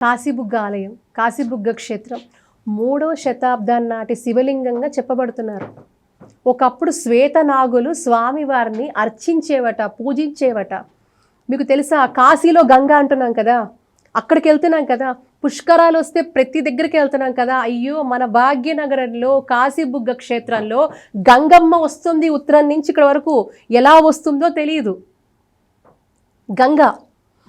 కాశీబుగ్గ ఆలయం కాశీబుగ్గ క్షేత్రం మూడవ శతాబ్దం నాటి శివలింగంగా చెప్పబడుతున్నారు. ఒకప్పుడు శ్వేతనాగులు స్వామివారిని అర్చించేవట పూజించేవట. మీకు తెలుసా కాశీలో గంగ అంటున్నాం కదా అక్కడికి వెళ్తున్నాం కదా పుష్కరాలు వస్తే ప్రతి దగ్గరికి వెళ్తున్నాం కదా అయ్యో మన భాగ్యనగరంలో కాశీబుగ్గ క్షేత్రంలో గంగమ్మ వస్తుంది ఉత్తరం నుంచి ఇక్కడ వరకు. ఎలా వస్తుందో తెలియదు గంగా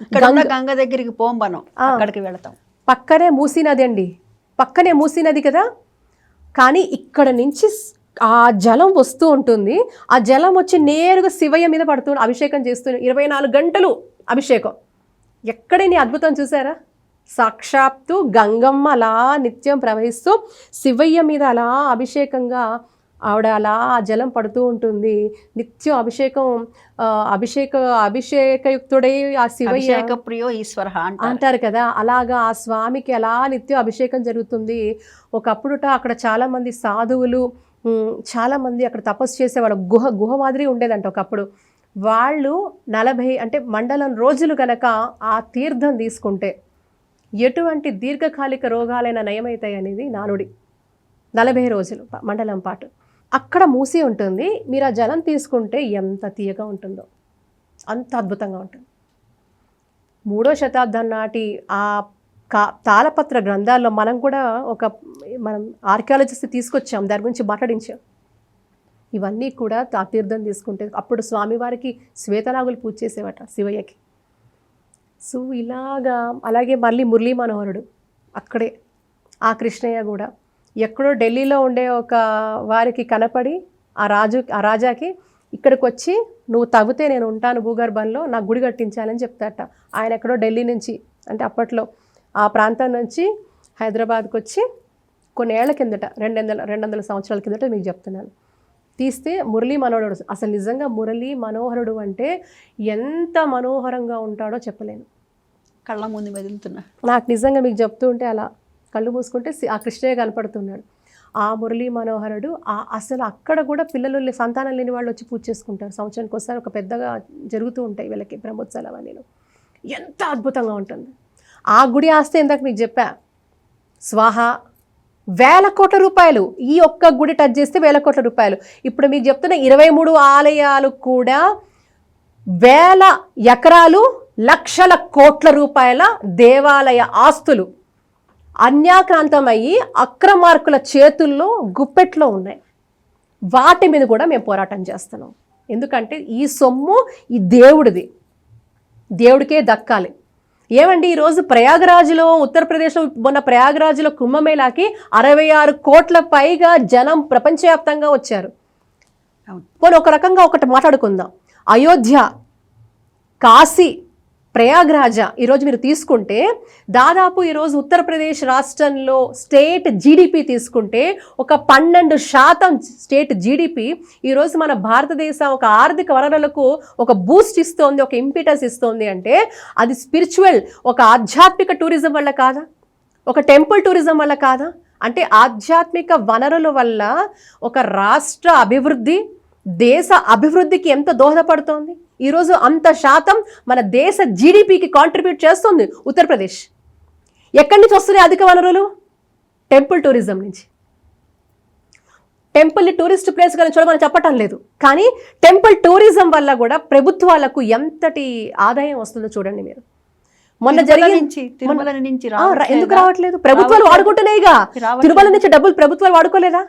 ఇక్కడ ఉన్న గంగ దగ్గరికి పోం మనం. అక్కడికి వెళతాం. పక్కనే మూసీ నది అండి. పక్కనే మూసీ నది కదా? కానీ ఇక్కడ నుంచి ఆ జలం వస్తూ ఉంటుంది. ఆ జలం వచ్చి నేరుగా శివయ్య మీద పడుతూ అభిషేకం చేస్తూ ఇరవై నాలుగు గంటలు అభిషేకం. ఎక్కడని అద్భుతం చూసారా? సాక్షాత్తు గంగమ్మ అలా నిత్యం ప్రవహిస్తూ శివయ్య మీద అలా అభిషేకంగా ఆవిడ అలా ఆ జలం పడుతూ ఉంటుంది. నిత్యం అభిషేకం అభిషేక అభిషేకయుక్తుడై ఆ శివయ్య ప్రియో ఈశ్వర అంటారు. కదా అలాగా ఆ స్వామికి అలా నిత్యం అభిషేకం జరుగుతుంది. ఒకప్పుడుట అక్కడ చాలా మంది సాధువులు ఉమ్, చాలా మంది అక్కడ తపస్సు చేసేవాళ్ళు గుహ గుహ మాదిరి ఉండేదంట ఒకప్పుడు. వాళ్ళు నలభై అంటే మండలం రోజులు గనక ఆ తీర్థం తీసుకుంటే ఎటువంటి దీర్ఘకాలిక రోగాలైన నయమవుతాయి అనేది నానుడి. నలభై రోజులు మండలం పాటు. అక్కడ మూసి ఉంటుంది. మీరు ఆ జలం తీసుకుంటే ఎంత తీయగా ఉంటుందో. అంత అద్భుతంగా ఉంటుంది. మూడో శతాబ్దం నాటి ఆ కా తాళపత్ర గ్రంథాల్లో మనం కూడా ఒక మనం ఆర్కియాలజిస్ట్ తీసుకొచ్చాం. దాని గురించి మాట్లాడించాం. ఇవన్నీ కూడా ఆ తీర్థం తీసుకుంటే అప్పుడు స్వామివారికి శ్వేతనాగులు పూజ చేసేవట శివయ్యకి. సో ఇలాగా అలాగే మళ్ళీ మురళీ మనోహరుడు అక్కడే ఆ కృష్ణయ్య కూడా ఎక్కడో ఢిల్లీలో ఉండే ఒక వారికి కనపడి ఆ రాజు ఆ రాజాకి ఇక్కడికి వచ్చి నువ్వు తవ్వితే నేను ఉంటాను భూగర్భంలో నాకు గుడి కట్టించాలని చెప్తాట ఆయన ఎక్కడో ఢిల్లీ నుంచి అంటే అప్పట్లో ఆ ప్రాంతం నుంచి హైదరాబాద్కి వచ్చి కొన్ని ఏళ్ళ కిందట రెండు వందల రెండు వందల సంవత్సరాల కిందట మీకు చెప్తున్నాను. తీస్తే మురళీ మనోహరుడు అసలు నిజంగా మురళీ మనోహరుడు అంటే ఎంత మనోహరంగా ఉంటాడో చెప్పలేను. కళ్ళ ముందు మెదులుతున్నా. నాకు నిజంగా మీకు చెప్తూ ఉంటే అలా కళ్ళు మూసుకుంటే ఆ కృష్ణయ్య కనపడుతున్నాడు. ఆ మురళీ మనోహరుడు ఆ అసలు అక్కడ కూడా పిల్లలు సంతానం లేని వాళ్ళు వచ్చి పూజ చేసుకుంటారు. సంవత్సరానికి ఒకసారి ఒక పెద్దగా జరుగుతూ ఉంటాయి వీళ్ళకి బ్రహ్మోత్సవాలు అవన్నీ ఎంత అద్భుతంగా ఉంటుంది. ఆ గుడి ఆస్తే ఇందాక మీకు చెప్పా. స్వాహ వేల కోట్ల రూపాయలు. ఈ ఒక్క గుడి టచ్ చేస్తే వేల కోట్ల రూపాయలు. ఇప్పుడు మీకు చెప్తున్న ఇరవై మూడు ఆలయాలు కూడా వేల ఎకరాలు లక్షల కోట్ల రూపాయల దేవాలయ ఆస్తులు. అన్యాక్రాంతమయ్యి అక్రమార్కుల చేతుల్లో గుప్పెట్లో ఉన్నాయి. వాటి మీద కూడా మేము పోరాటం చేస్తున్నాం. ఎందుకంటే ఈ సొమ్ము ఈ దేవుడిది. దేవుడికే దక్కాలి. ఏమండి ఈరోజు ప్రయాగరాజ్లో ఉత్తరప్రదేశ్లో మొన్న ప్రయాగరాజ్లో కుంభమేళాకి అరవై ఆరు కోట్ల పైగా జనం ప్రపంచవ్యాప్తంగా వచ్చారు. పోనీ ఒక రకంగా ఒకటి మాట్లాడుకుందాం. అయోధ్య కాశీ ప్రయాగ్రాజ ఈరోజు మీరు తీసుకుంటే దాదాపు ఈరోజు ఉత్తరప్రదేశ్ రాష్ట్రంలో స్టేట్ జీడిపి తీసుకుంటే ఒక పన్నెండు శాతం స్టేట్ జీడిపి ఈరోజు మన భారతదేశం ఒక ఆర్థిక వనరులకు ఒక బూస్ట్ ఇస్తోంది ఒక ఇంపిటస్ ఇస్తోంది అంటే అది స్పిరిచువల్ ఒక ఆధ్యాత్మిక టూరిజం వల్ల కాదా? ఒక టెంపుల్ టూరిజం వల్ల కాదా? అంటే ఆధ్యాత్మిక వనరుల వల్ల ఒక రాష్ట్ర అభివృద్ధి దేశ అభివృద్ధికి ఎంత దోహదపడుతోంది? ఈరోజు అంత శాతం మన దేశ జీడిపికి కాంట్రిబ్యూట్ చేస్తుంది ఉత్తరప్రదేశ్. ఎక్కడి నుంచి వస్తున్నాయి అధిక వనరులు? టెంపుల్ టూరిజం నుంచి. టెంపుల్ని టూరిస్ట్ ప్లేస్గా చూడమని చెప్పటం లేదు. కానీ టెంపుల్ టూరిజం వల్ల కూడా ప్రభుత్వాలకు ఎంతటి ఆదాయం వస్తుందో చూడండి మీరు. మొన్న నుంచి తిరుమల నుంచి? ఎందుకు రావట్లేదు? ప్రభుత్వాలు వాడుకుంటున్నాయిగా. తిరుమల నుంచి డబ్బులు ప్రభుత్వాలు వాడుకోలేదా?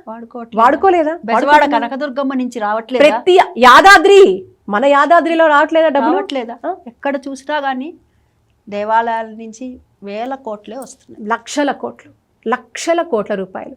వాడుకోలేదా? బెజవాడ కనకదుర్గమ్మ నుంచి రావట్లేదా? ప్రతి యాదాద్రి మన యాదాద్రిలో రావట్లేదా డబ్బులు? రావట్లేదా? ఎక్కడ చూసినా కానీ దేవాలయాల నుంచి వేల కోట్లే వస్తున్నాయి. లక్షల కోట్లు. లక్షల కోట్ల రూపాయలు.